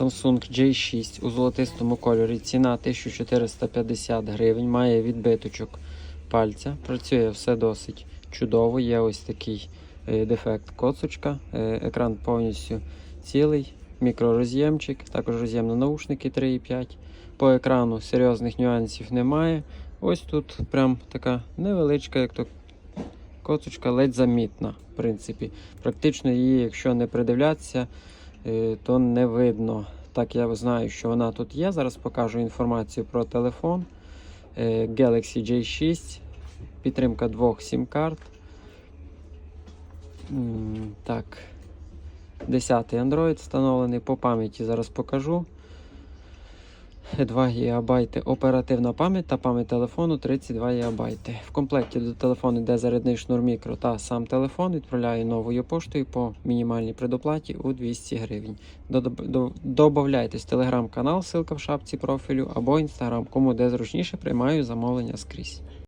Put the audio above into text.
Samsung J6 у золотистому кольорі. Ціна 1450 гривень. Має відбиточок пальця. Працює все досить чудово. Є ось такий е, дефект коцочка. Е, екран повністю цілий. Мікророз'ємчик, також роз'єм на наушники 3,5. По екрану серйозних нюансів немає. Ось тут прям така невеличка, як то коцочка, ледь замітна, в принципі. Практично її, якщо не придивлятися, то не видно. Так я знаю, що вона тут є. Зараз покажу інформацію про телефон. Е, Galaxy J6, підтримка двох сім-карт. Так. 10 Android встановлений. По пам'яті зараз покажу. 2 ГБ оперативна пам'ять та пам'ять телефону 32 ГБ. В комплекті до телефону йде зарядний шнур мікро та сам телефон. Відправляю новою поштою по мінімальній предоплаті у 200 гривень. Добавляйтесь в телеграм-канал, ссылка в шапці профілю або інстаграм, кому де зручніше приймаю замовлення скрізь.